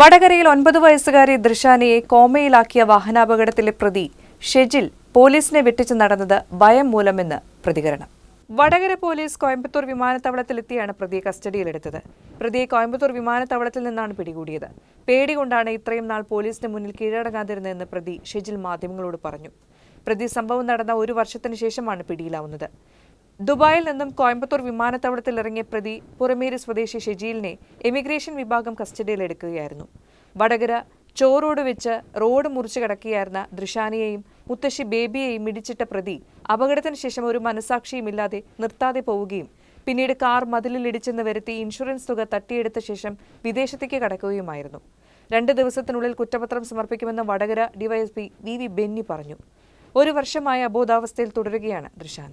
വടകരയിൽ ഒൻപത് വയസ്സുകാരി ദൃശാനയെ കോമയിലാക്കിയ വാഹനാപകടത്തിലെ പ്രതി ഷെജിൽ പോലീസിനെ വെട്ടിച്ച് നടന്നത് ഭയം മൂലമെന്ന് പ്രതികരണം. വടകര പോലീസ് കോയമ്പത്തൂർ വിമാനത്താവളത്തിലെത്തിയാണ് പ്രതിയെ കസ്റ്റഡിയിലെടുത്തത്. പ്രതിയെ കോയമ്പത്തൂർ വിമാനത്താവളത്തിൽ നിന്നാണ് പിടികൂടിയത്. പേടി കൊണ്ടാണ് ഇത്രയും നാൾ പോലീസിന് മുന്നിൽ കീഴടങ്ങാതിരുന്നതെന്ന് പ്രതി ഷെജിൽ മാധ്യമങ്ങളോട് പറഞ്ഞു. പ്രതി സംഭവം നടന്ന ഒരു വർഷത്തിന് ശേഷമാണ് പിടിയിലാവുന്നത്. ദുബായിൽ നിന്നും കോയമ്പത്തൂർ വിമാനത്താവളത്തിൽ ഇറങ്ങിയ പ്രതി പുറമേരി സ്വദേശി ഷെജീലിനെ എമിഗ്രേഷൻ വിഭാഗം കസ്റ്റഡിയിൽ എടുക്കുകയായിരുന്നു വടകര ചോറോട് വെച്ച് റോഡ് മുറിച്ചു കിടക്കുകയായിരുന്ന ദൃശാനിയെയും മുത്തശ്ശി ബേബിയെയും ഇടിച്ചിട്ട പ്രതി അപകടത്തിന് ശേഷം ഒരു മനസാക്ഷിയുമില്ലാതെ നിർത്താതെ പോവുകയും പിന്നീട് കാർ മതിലിൽ ഇടിച്ചെന്ന് വരുത്തി ഇൻഷുറൻസ് തുക തട്ടിയെടുത്ത ശേഷം വിദേശത്തേക്ക് കടക്കുകയുമായിരുന്നു. രണ്ട് ദിവസത്തിനുള്ളിൽ കുറ്റപത്രം സമർപ്പിക്കുമെന്ന് Vadakara DYSP V V Benny പറഞ്ഞു. ഒരു വർഷമായ അബോധാവസ്ഥയിൽ തുടരുകയാണ് ദൃശാന.